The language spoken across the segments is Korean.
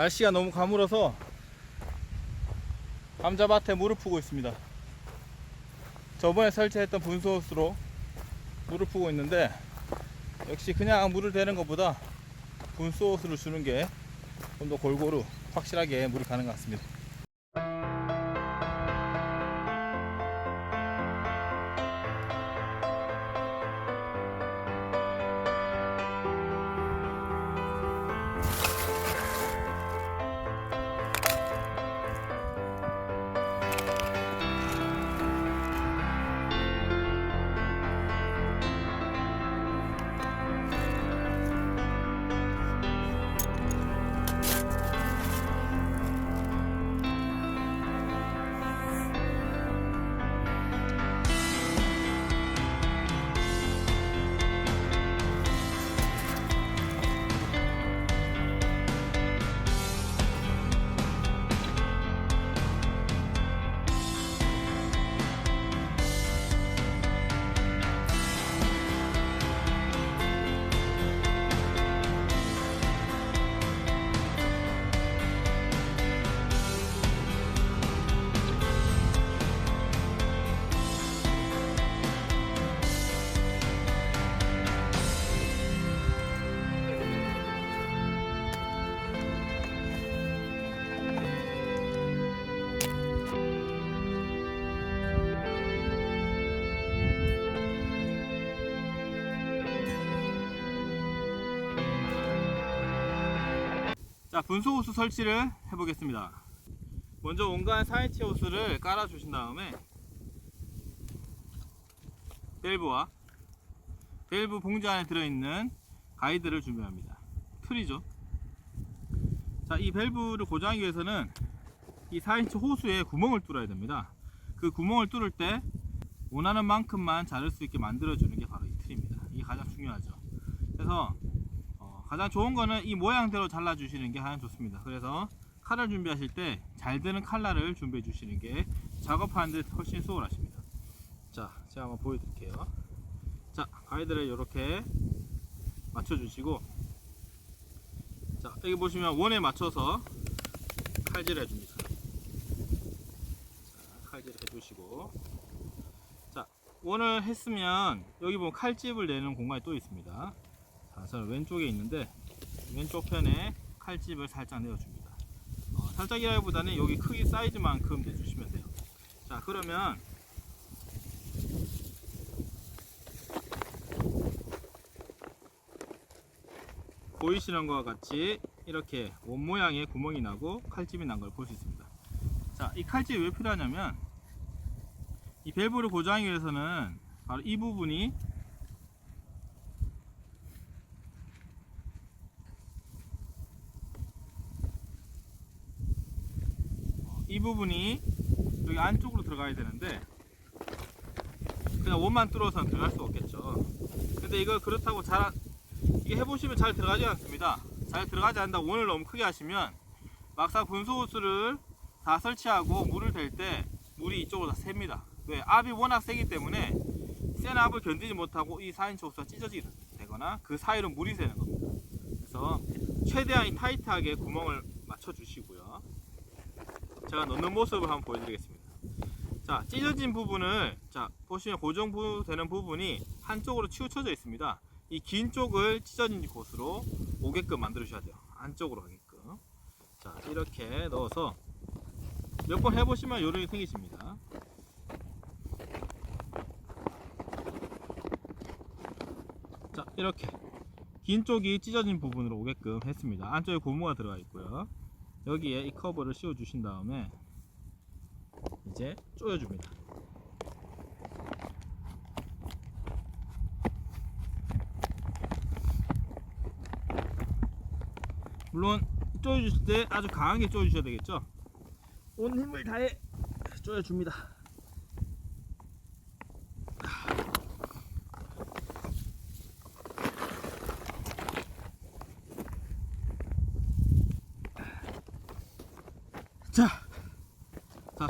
날씨가 너무 가물어서 감자밭에 물을 푸고 있습니다. 저번에 설치했던 분소호스로 물을 푸고 있는데 역시 그냥 물을 대는 것보다 분소호스를 주는 게 좀 더 골고루 확실하게 물이 가는 것 같습니다. 자 분소호스 설치를 해 보겠습니다. 먼저 온간 4인치 호스를 깔아 주신 다음에 밸브와 밸브 봉지 안에 들어있는 가이드를 준비합니다. 틀이죠? 자이 밸브를 고정하기 위해서는 이 4인치 호수에 구멍을 뚫어야 됩니다. 그 구멍을 뚫을 때 원하는 만큼만 자를 수 있게 만들어 주는 게 바로 이 틀입니다. 이게 가장 중요하죠. 그래서 어, 가장 좋은 거는 이 모양대로 잘라 주시는 게 가장 좋습니다. 그래서 칼을 준비하실 때 잘 드는 칼날을 준비해 주시는 게 작업하는 데 훨씬 수월하십니다. 자 제가 한번 보여드릴게요. 자 가이드를 이렇게 맞춰 주시고 자 여기 보시면 원에 맞춰서 칼질을 해줍니다. 자 칼질을 해주시고. 자 원을 했으면 여기 보면 칼집을 내는 공간이 또 있습니다 자, 저는 왼쪽에 있는데 왼쪽 편에 칼집을 살짝 내어줍니다. 어, 살짝이라기보다는 여기 크기 사이즈만큼 내주시면 돼요. 자, 그러면 보이시는 것과 같이 이렇게 원 모양의 구멍이 나고 칼집이 난 걸 볼 수 있습니다. 자, 이 칼집이 왜 필요하냐면 이 밸브를 고정하기 위해서는 바로 이 부분이 이 부분이 여기 안쪽으로 들어가야 되는데 그냥 원만 뚫어서는 들어갈 수 없겠죠. 근데 이걸 그렇다고 잘 안- 이게 해보시면 잘 들어가지 않습니다. 잘 들어가지 않는다 원을 너무 크게 하시면 막상 분소호스를 다 설치하고 물을 댈 때 물이 이쪽으로 다 셉니다. 왜? 압이 워낙 세기 때문에 센 압을 견디지 못하고 이 4인치 호스가 찢어지거나 그 사이로 물이 새는 겁니다. 그래서 최대한 이 타이트하게 구멍을 맞춰 주시고요 제가 넣는 모습을 한번 보여드리겠습니다. 자, 찢어진 부분을 자 보시면 고정되는 부분이 한쪽으로 치우쳐져 있습니다. 이 긴 쪽을 찢어진 곳으로 오게끔 만들어 주셔야 돼요. 안쪽으로 가게끔. 자, 이렇게 넣어서 몇 번 해보시면 요령이 생기십니다. 자, 이렇게 긴 쪽이 찢어진 부분으로 오게끔 했습니다. 안쪽에 고무가 들어가 있고요. 여기에 이 커버를 씌워 주신 다음에 이제 조여 줍니다. 물론 조여 주실 때 아주 강하게 조여 주셔야 되겠죠. 온 힘을 다해 조여 줍니다.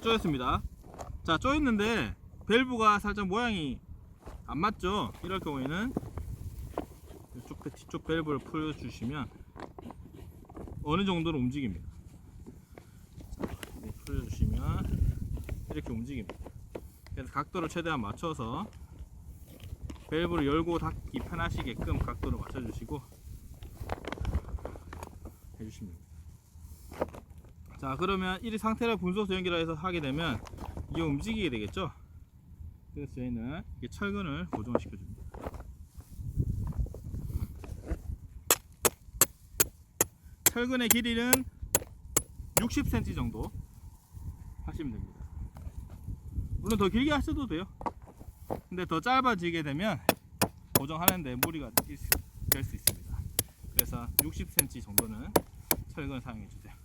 쪼였습니다. 자 쪼였는데 밸브가 살짝 모양이 안 맞죠? 이럴 경우에는 이쪽 뒤쪽 밸브를 풀어주시면 어느 정도로 움직입니다. 자, 풀어주시면 이렇게 움직입니다. 그래서 각도를 최대한 맞춰서 밸브를 열고 닫기 편하시게끔 각도를 맞춰주시고 해주시면 됩니다. 자 그러면 이 상태를 분소수 연결해서 하게 되면 이게 움직이게 되겠죠? 그래서 저희는 이게 철근을 고정을 시켜줍니다. 철근의 길이는 60cm 정도 하시면 됩니다. 물론 더 길게 하셔도 돼요. 근데 더 짧아지게 되면 고정하는데 무리가 될 수 있습니다. 그래서 60cm 정도는 철근을 사용해 주세요.